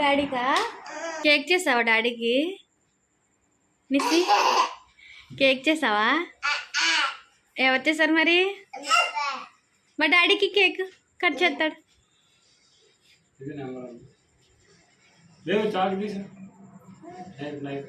డాడీకా? Cake చేసావా డాడీకి? నిసి cake చేసావా? ఎవరు చేశారు మరి? మా డాడీకి కేక్ కట్ చేస్తాడు. ఇది knife knife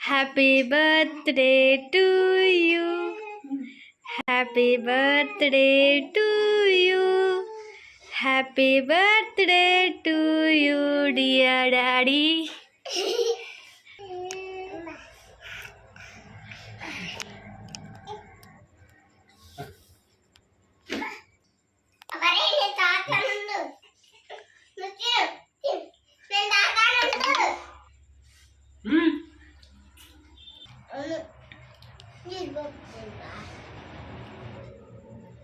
happy birthday to you happy birthday to you happy birthday to you dear daddy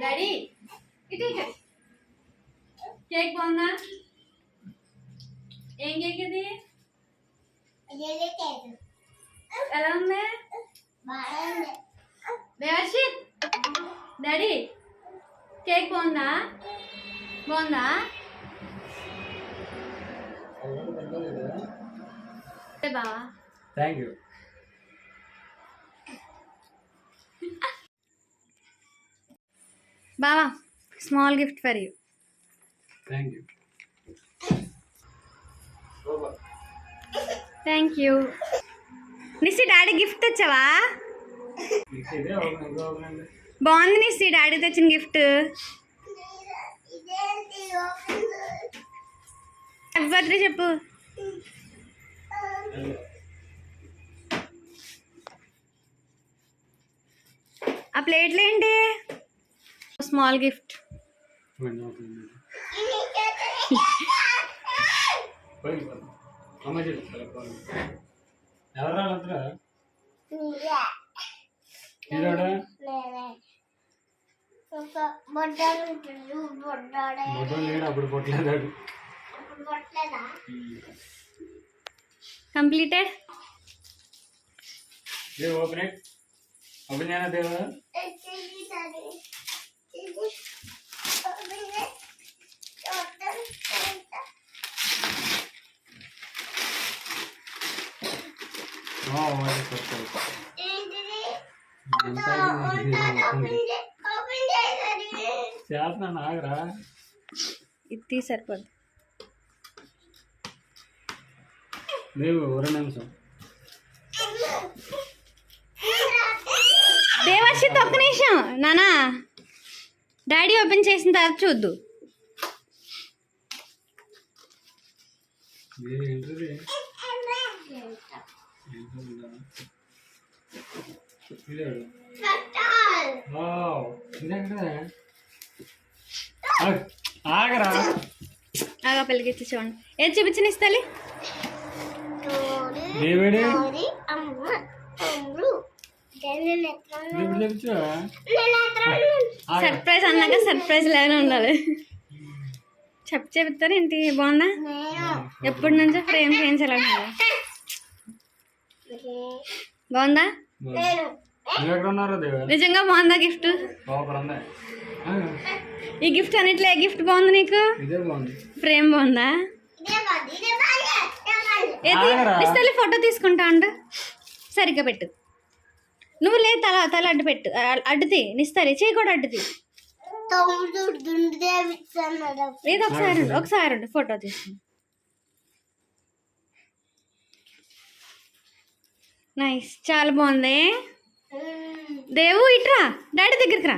daddy ఇటు కేక్ బాగుందా ఏం కేక్ ఇది ఎలా ఉంది దేవర్షిత్ డాడీ కేక్ బాగుందా బాగుందా బావా థ్యాంక్ యూ బావా small gift for you. Thank you. Thank you. Nissi daddy gift తెచ్చావా? బాగుంది నిస్సి డాడీ తెచ్చిన గిఫ్ట్. బర్త్డే చెప్పు. ఆ ప్లేట్లు ఏంటి? Small gift completed open open చేయనా దేవా ఆగరా. ఇది సరిపోద్ది లేవు రెండు నిమిషం. దేవర్షిత్ ఒక్క నిమిషం. నానా. డాడీ ఓపెన్ చేసిన తర్వాత చూద్దు. ఆగ్, ఆగరా. ఆగా పెళ్ళికి చూడండి. ఏది చూపించిన ఇస్తాలి దేవేడే సర్ప్రైజ్ అన్నాక సర్ప్రైజ్ లాగానే ఉండాలి. చెప్పు చెప్తారు ఏంటి? బాగుందా నేను. ఎప్పటి నుంచో ఫ్రేమ్ చేయించాలంటున్నా బాగుందా? నిజంగా బాగుందా గిఫ్ట్? ఈ గిఫ్ట్ అన్నిట్లో ఏ గిఫ్ట్ బాగుంది నీకు? ఇదే బాగుంది. ఫ్రేమ్ బాగుందా? ఏది? ఫోటో తీసుకుంటా అంట సరిగ్గా పెట్టు. నువ్వు లేదు తల తల అడ్డు పెట్టు. అడ్డుది. నిస్తాలి చేయి కూడా అడ్డుది. లేదు ఒకసారి ఒకసారి ఉండు, ఫోటో తీసుకుని నైస్. చాలా బాగుంది. దేవు ఇట్రా డాడీ దగ్గరికి రా.